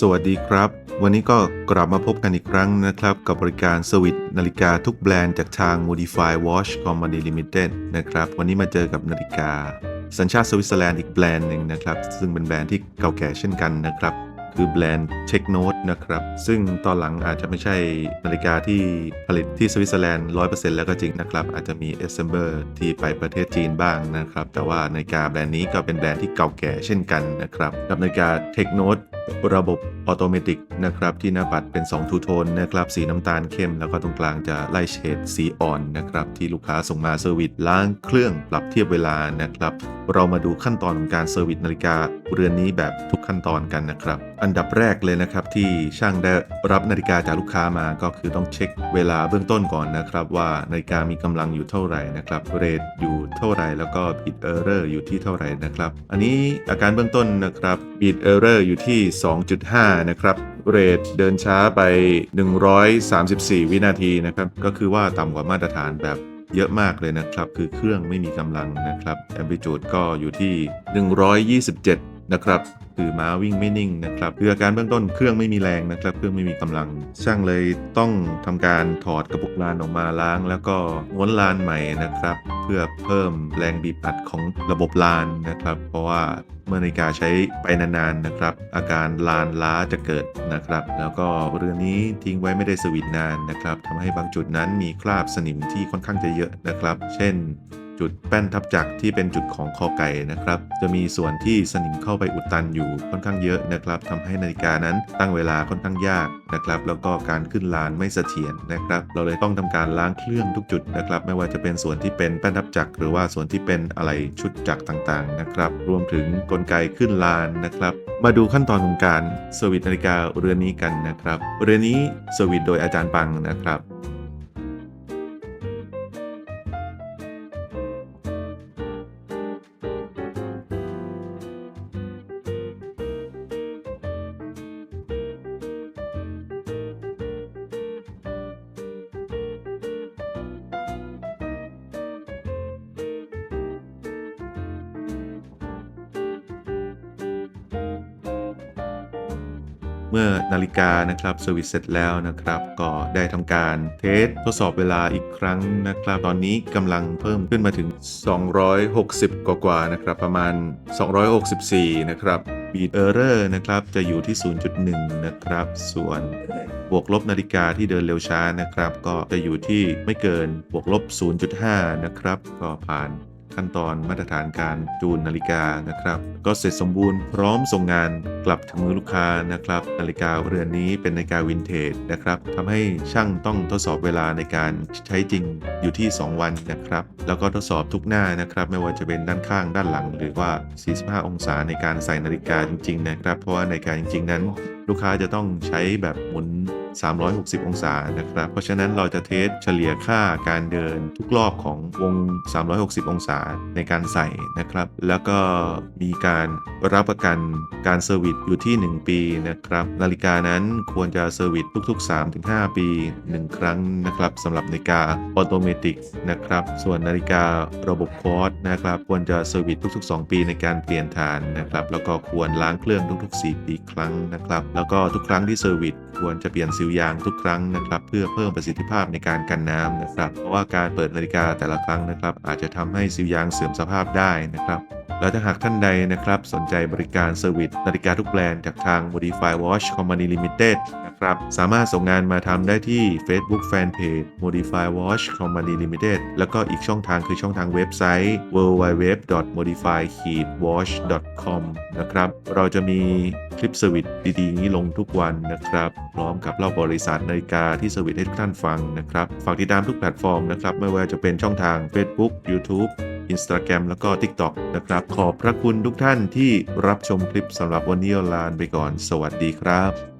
สวัสดีครับ วันนี้ก็กลับมาพบกันอีกครั้งนะครับ กับบริการสวิตนาฬิกาทุกแบรนด์จากทาง Modify Watch Company Limited นะครับ วันนี้มาเจอกับนาฬิกา สัญชาติสวิตเซอร์แลนด์อีกแบรนด์หนึ่งนะครับ ซึ่งเป็นแบรนด์ที่เก่าแก่เช่นกันนะครับ คือแบรนด์ Tech Note นะครับ ซึ่งตอนหลังอาจจะไม่ใช่นาฬิกาที่ผลิตที่สวิตเซอร์แลนด์100%แล้วก็จริงนะครับ อาจจะมี Assembler ที่ไปประเทศจีนบ้างนะครับ แต่ว่านาฬิกาแบรนด์นี้ก็เป็นแบรนด์ที่เก่าแก่เช่นกันนะครับ กับนาฬิกา Tech Note ระบบออโตเมติกนะครับที่หน้าปัดเป็น 2 ทูโทนนะครับสีน้ำตาลเข้ม แล้วก็ตรงกลางจะไล่เฉดสีอ่อนนะครับที่ลูกค้าส่งมาเซอร์วิสล้างเครื่องปรับเทียบเวลานะครับ เรามาดูขั้นตอนของการเซอร์วิสนาฬิกาเรือนนี้แบบทุกขั้นตอนกันนะครับ อันดับแรกเลยนะครับที่ช่างได้รับนาฬิกาจากลูกค้ามาก็คือต้องเช็คเวลาเบื้องต้นก่อนนะครับ ว่านาฬิกามีกำลังอยู่เท่าไหร่นะครับเรทอยู่เท่าไหร่แล้วก็บิดเออร์เรอร์อยู่ที่เท่าไหร่นะครับ อันนี้อาการเบื้องต้นนะครับบิดเออร์เรอร์อยู่ที่2.5 นะครับ เรทเดินช้าไป 134 วินาทีนะครับ ก็คือว่าต่ำกว่ามาตรฐานแบบเยอะมากเลยนะครับ คือเครื่องไม่มีกำลังนะครับแอม l ิจูดก็อยู่ที่ 127 นะครับคือม้าวิ่งไม่นิ่งนะครับคืออาการเบื้องต้นเครื่องไม่มีแรงนะครับ เครื่องไม่มีกำลัง ช่างเลยต้องทำการถอดกระปุกลานออกมาล้าง แล้วก็ม้วนลานใหม่นะครับ เพื่อเพิ่มแรงบีบอัดของระบบลานนะครับ เพราะว่าเมื่อนาฬิกาใช้ไปนานๆนะครับ อาการลานล้าจะเกิดนะครับ แล้วก็เรือนี้ทิ้งไว้ไม่ได้สวิตนานนะครับทำให้บางจุดนั้นมีคราบสนิมที่ค่อนข้างจะเยอะนะครับ เช่น จุดแป้นทับจักรที่เป็นจุดของคอไก่นะครับ จะมีส่วนที่สนิมเข้าไปอุดตันอยู่ค่อนข้างเยอะนะครับทำให้นาฬิกานั้นตั้งเวลาค่อนข้างยากนะครับ แล้วก็การขึ้นลานไม่เสถียรนะครับ เราเลยต้องทำการล้างเครื่องทุกจุดนะครับ ไม่ว่าจะเป็นส่วนที่เป็นแป้นทับจักรหรือว่าส่วนที่เป็นอะไรชุดจักรต่างๆนะครับ รวมถึงกลไกขึ้นลานนะครับมาดูขั้นตอนของการเซอร์วิสนาฬิกาเรือนนี้กันนะครับ เรือนนี้เซอร์วิสโดยอาจารย์ปังนะครับ เมื่อนาฬิกานะครับเซอร์วิสเสร็จแล้วนะครับ ก็ได้ทำการเทสทดสอบเวลาอีกครั้งนะครับ ตอนนี้กำลังเพิ่มขึ้นมาถึง 260กว่ากว่าๆนะครับ ประมาณ 264 นะครับบีดเออร์เรอร์นะครับ จะอยู่ที่ 0.1 นะครับ ส่วนบวกลบนาฬิกาที่เดินเร็วช้านะครับ ก็จะอยู่ที่ไม่เกินบวกลบ 0.5 นะครับ ก็ผ่าน ขั้นตอนมาตรฐานการจูนนาฬิกานะครับ ก็เสร็จสมบูรณ์พร้อมส่งงานกลับถึงมือลูกค้านะครับ นาฬิกาเรือนนี้เป็นนาฬิกาวินเทจนะครับทำให้ช่างต้องทดสอบเวลาในการใช้จริงอยู่ที่ 2 วันนะครับ แล้วก็ทดสอบทุกหน้านะครับ ไม่ว่าจะเป็นด้านข้างด้านหลัง หรือว่า 45 องศาในการใส่นาฬิกาจริง ๆ นะครับ เพราะว่านาฬิกาจริง ๆ นั้น ลูกค้าจะต้องใช้แบบหมุน 360 องศานะครับ เพราะฉะนั้นเราจะเทสเฉลี่ยค่าการเดินทุกรอบของวง 360 องศาในการใส่นะครับ แล้วก็มีการรับประกันการเซอร์วิสอยู่ที่ 1 ปีนะครับ นาฬิกานั้นควรจะเซอร์วิสทุกๆ 3-5 ปี 1 ครั้งนะครับสำหรับนาฬิกาออโตเมติกนะครับ ส่วนนาฬิการะบบคอร์สนะครับ ควรจะเซอร์วิสทุก ๆ 2 ปีในการเปลี่ยนฐานนะครับ แล้วก็ควรล้างเครื่องทุก ๆ 4 ปีครั้งนะครับ แล้วก็ทุกครั้งที่เซอร์วิสควรจะเปลี่ยนสิวยางทุกครั้งนะครับ เพื่อเพิ่มประสิทธิภาพในการกันน้ำนะครับ เพราะว่าการเปิดนาฬิกาแต่ละครั้งนะครับ อาจจะทำให้สิวยางเสื่อมสภาพได้นะครับแล้วถ้าหากท่านใดนะครับ สนใจบริการเซอร์วิสนาฬิกาทุกแบรนด์จากทาง Modify Watch Company Limited ครับ สามารถส่งงานมาทำได้ที่ Facebook Fanpage Modify Watch Company Limited แล้วก็อีกช่องทางคือช่องทางเว็บไซต์ www.modify-watch.com นะครับ เราจะมีคลิปเซอร์วิสดีๆ นี้ลงทุกวันนะครับ พร้อมกับเล่าบริษัทนาฬิกาที่เซอร์วิสให้ทุกท่านฟังนะครับ ฝากติดตามทุกแพลตฟอร์มนะครับ ไม่ว่าจะเป็นช่องทาง Facebook YouTube Instagram แล้วก็ TikTok นะครับ ขอบพระคุณทุกท่านที่รับชมคลิปสำหรับวันนี้ลาไปก่อน สวัสดีครับ